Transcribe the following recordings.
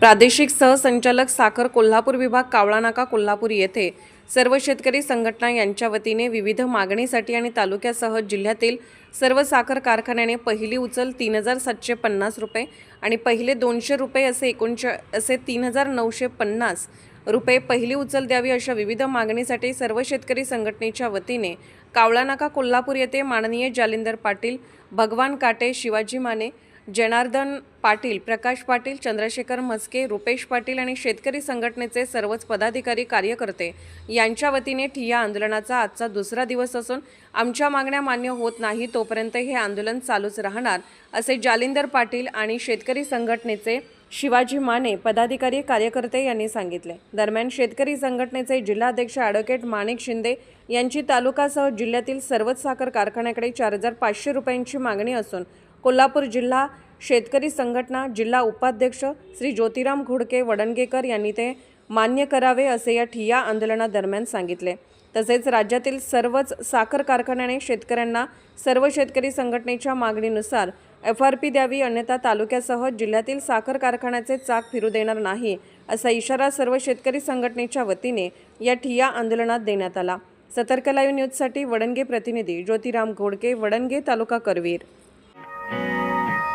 प्रादेशिक सहसंचालक साखर कोल्हापूर विभाग कावळा नाका कोल्हापूर येथे सर्व शेतकरी संघटना यांच्या वतीने विविध मागणीसाठी आणि तालुक्यासह जिल्ह्यातील सर्व साखर कारखान्याने पहिली उचल तीन हजार सातशे पन्नास रुपये आणि पहिले दोनशे रुपये असे एकोणच्या असे तीन हजार नऊशे पन्नास रुपये पहिली उचल द्यावी अशा विविध मागणीसाठी सर्व शेतकरी संघटनेच्या वतीने कावळा नाका कोल्हापूर येथे माननीय जालिंदर पाटील भगवान काटे शिवाजी माने जनार्दन पाटील प्रकाश पाटील चंद्रशेखर म्हस्के रुपेश पाटील आणि शेतकरी संघटनेचे सर्वच पदाधिकारी कार्यकर्ते यांच्या वतीने ठिय्या आंदोलनाचा आजचा दुसरा दिवस असून आमच्या मागण्या मान्य होत नाही तोपर्यंत हे आंदोलन चालूच राहणार असे जालिंदर पाटील आणि शेतकरी संघटनेचे शिवाजी माने पदाधिकारी कार्यकर्ते यांनी सांगितले. दरम्यान शेतकरी संघटनेचे जिल्हाध्यक्ष ॲडव्होकेट माणिक शिंदे यांची तालुकासह जिल्ह्यातील सर्वच साखर कारखान्याकडे चार हजार पाचशे रुपयांची मागणी असून कोल्हापूर जिल्हा शेतकरी संघटना जिल्हा उपाध्यक्ष श्री ज्योतिराम घोडके वडणगेकर यांनी ते मान्य करावे असे या ठिय्या आंदोलनादरम्यान सांगितले. तसेच राज्यातील सर्वच साखर कारखान्याने शेतकऱ्यांना सर्व शेतकरी संघटनेच्या मागणीनुसार एफ आर पी द्यावी अन्यथा तालुक्यासह जिल्ह्यातील साखर कारखान्याचे चाक फिरू देणार नाही असा इशारा सर्व शेतकरी संघटनेच्या वतीने या ठिय्या आंदोलनात देण्यात आला. सतर्क लाईव्ह न्यूजसाठी वडणगे प्रतिनिधी ज्योतिराम घोडके वडणगे तालुका करवीर.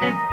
Thank you.